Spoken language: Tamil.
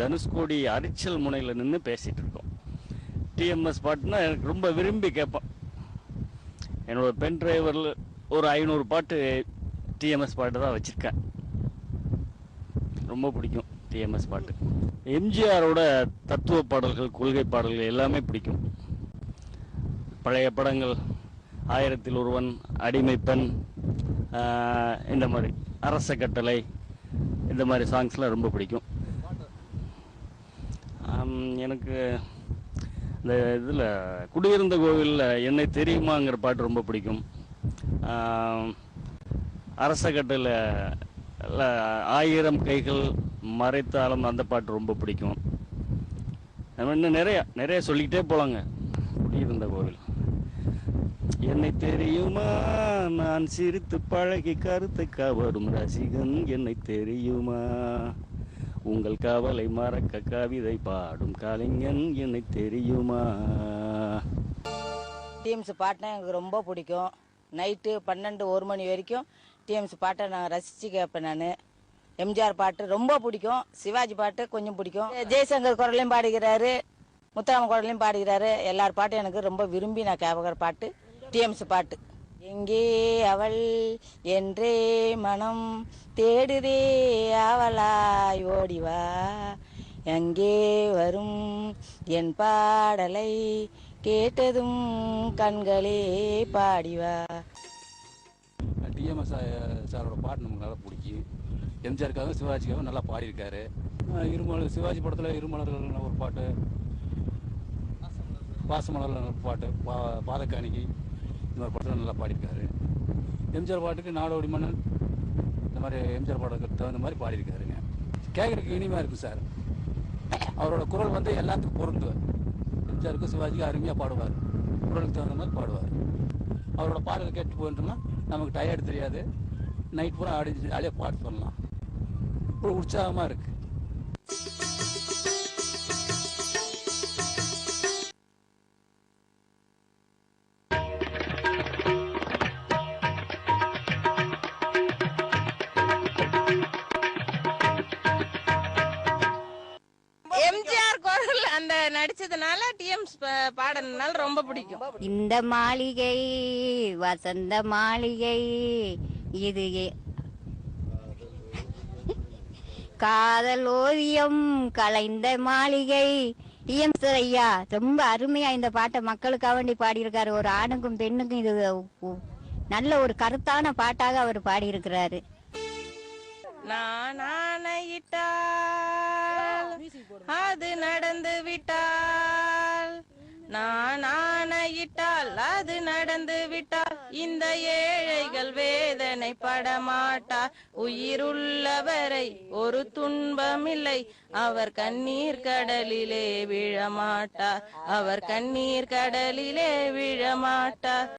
தனுஷ்கோடி அரிச்சல் முனையில் நின்று பேசிகிட்டு இருக்கோம். டிஎம்எஸ் பாட்டுனா எனக்கு ரொம்ப விரும்பி கேட்பேன். என்னோட பென் டிரைவரில் ஒரு ஐநூறு பாட்டு டிஎம்எஸ் பாட்டு தான் வச்சுருக்கேன். ரொம்ப பிடிக்கும் டிஎம்எஸ் பாட்டு. எம்ஜிஆரோட தத்துவ பாடல்கள் கொள்கை பாடல்கள் எல்லாமே பிடிக்கும். பழைய படங்கள் ஆயிரத்தில் ஒருவன் அடிமை பெண் இந்த மாதிரி அரச கட்டளை இந்த மாதிரி சாங்ஸ்லாம் ரொம்ப பிடிக்கும். எனக்கு இந்த இதில் குடியிருந்த கோவிலில் என்னை தெரியுமாங்கிற பாட்டு ரொம்ப பிடிக்கும். ஆம், அரச ஆயிரம் கைகள் மறைத்தாலும் அந்த பாட்டு ரொம்ப பிடிக்கும். இன்னும் நிறையா நிறைய சொல்லிக்கிட்டே போலாங்க. குடியிருந்த கோவில். என்னை தெரியுமா? நான் சிரித்து பழகி கருத்து கவரும் ரசிகன். என்னை தெரியுமா? உங்கள் கவலை மறக்க கவிதை பாடும் கலைஞன் என்னை தெரியுமா? டிஎம்ஸ் பாட்டுனா எனக்கு ரொம்ப பிடிக்கும். நைட்டு பன்னெண்டு ஒரு மணி வரைக்கும் டிஎம்ஸ் பாட்டை நான் ரசித்து கேட்பேன் நான். எம்ஜிஆர் பாட்டு ரொம்ப பிடிக்கும். சிவாஜி பாட்டு கொஞ்சம் பிடிக்கும். ஜெய்சங்கர் குரலையும் பாடுகிறாரு. முத்துராம குரலையும் பாடுகிறாரு. எல்லார் பாட்டும் எனக்கு ரொம்ப விரும்பி நான் கேட்குற பாட்டு. டிஎம்ஸ் பாட்டு. எங்கே அவள் என்றே மனம் தேடுதே அவளாய் ஓடிவா. எங்கே வரும் என் பாடலை கேட்டதும் கண்களே பாடிவா. டிஎம்எஸ் சாரோட பாட்டு நமக்கு நல்லா பிடிக்கும். எம்ஜிஆருக்காக சிவாஜிக்காக நல்லா பாடியிருக்காரு. இருமலர் சிவாஜி படத்தில் இருமலர்கள் ஒரு பாட்டு பாசமலர் ஒரு பாட்டு பா பாதக்காணிக்கு இந்த மாதிரி படத்தில் நல்லா பாடியிருக்காரு. எம்ஜிஆர் பாட்டுக்கு நாடோடி மன்னன் இந்த மாதிரி எம்ஜிஆர் பாட்டுக்கு தகுந்த மாதிரி பாடியிருக்காருங்க. கேட்குறதுக்கு இனிமையாக இருக்கும் சார். அவரோட குரல் வந்து எல்லாத்துக்கும் பொருந்துவார் எம்ஜிஆருக்கும் சிவாஜிக்கும் அருமையாக பாடுவார். குரலுக்கு தகுந்த மாதிரி பாடுவார். அவரோட பாடல் கேட்டு போயிட்டோம்னா நமக்கு டயர்டு தெரியாது. நைட் பூரா ஆடி ஜாலியாக பாட்டு சொல்லலாம். ஒரு உற்சாகமாக இருக்குது நடிச்சதுனால டிஎம் பாடனால ரொம்ப பிடிக்கும். இந்த மாளிகை வசந்த மாளிகை இது காதல் ஓவியம் கலைந்த மாளிகை. டிஎம் ஐயா ரொம்ப அருமையா இந்த பாட்டை மக்களுக்காக வேண்டி பாடியிருக்காரு. ஒரு ஆணுக்கும் பெண்ணுக்கும் இது நல்ல ஒரு கருத்தான பாட்டாக அவர் பாடியிருக்கிறாரு. நான் நடந்து விட்டால் நான் ஆணையிட்டால் அது நடந்து விட்டால் இந்த ஏழைகள் வேதனை படமாட்டார் உயிருள்ளவரை ஒரு துன்பமில்லை அவர் கண்ணீர் கடலிலே விழமாட்டார். அவர் கண்ணீர் கடலிலே விழமாட்டார்.